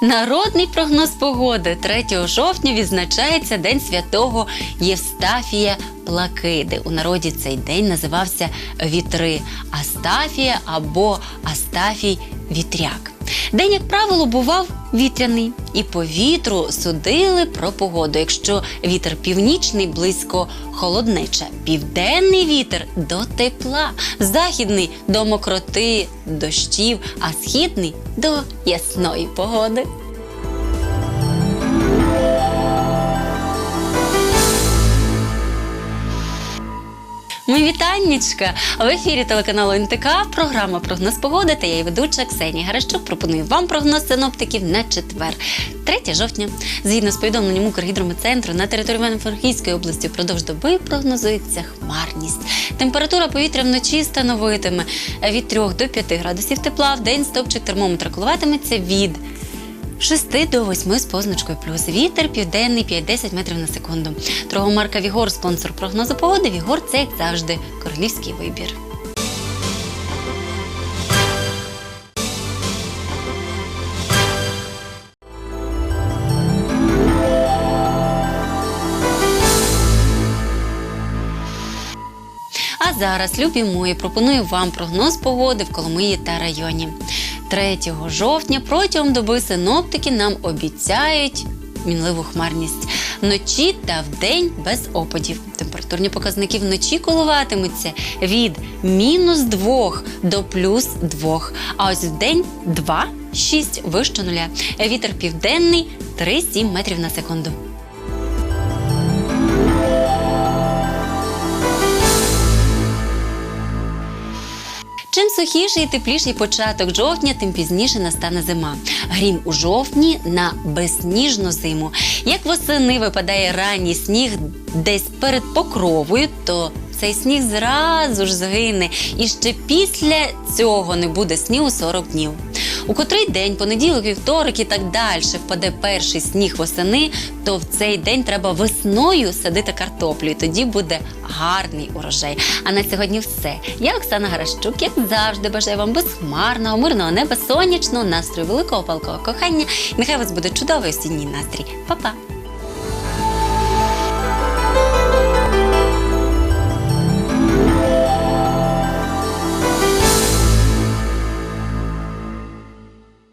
Народний прогноз погоди 3 жовтня відзначається День святого Євстафія Плакиди. У народі цей день називався Вітри Астафія або Астафій Вітряк. День, як правило, бував вітряний, і по вітру судили про погоду. Якщо вітер північний, близько холоднеча, південний вітер до тепла, західний до мокроти, дощів, а східний до ясної погоди. Ми вітаннячка! В ефірі телеканалу НТК програма Прогноз погоди та я її ведуча Ксенія Гаращук пропоную вам прогноз синоптиків на четвер, 3 жовтня. Згідно з повідомленням Укргідрометцентру, на території Івано-Франківської області впродовж доби прогнозується хмарність. Температура повітря вночі становитиме від 3 до 5 градусів тепла. В день стопчик термометра коливатиметься від 6 до 8 з позначкою плюс. Вітер південний 5-10 метрів на секунду. Торгомарка Вігор, спонсор прогнозу погоди. Вігор це як завжди королівський вибір. А зараз, любі мої, пропоную вам прогноз погоди в Коломиї та районі. 3 жовтня протягом доби синоптики нам обіцяють мінливу хмарність. Вночі та вдень без опадів. Температурні показники вночі коливатимуться від мінус 2 до плюс 2. А ось вдень 2-6 вище нуля. Вітер південний 3-7 метрів на секунду. Чим сухіший і тепліший початок жовтня, тим пізніше настане зима. Грім у жовтні на безсніжну зиму. Як восени випадає ранній сніг десь перед покровою, то цей сніг зразу ж згине, і ще після цього не буде снігу 40 днів. У котрий день, понеділок, вівторок і так далі впаде перший сніг восени, то в цей день треба весною садити картоплю, і тоді буде гарний урожай. А на сьогодні все. Я Оксана Гаращук, як завжди, бажаю вам безхмарного, мирного неба, сонячного настрою, великого палкого кохання. Нехай вас буде чудовий осінній настрій. Па-па!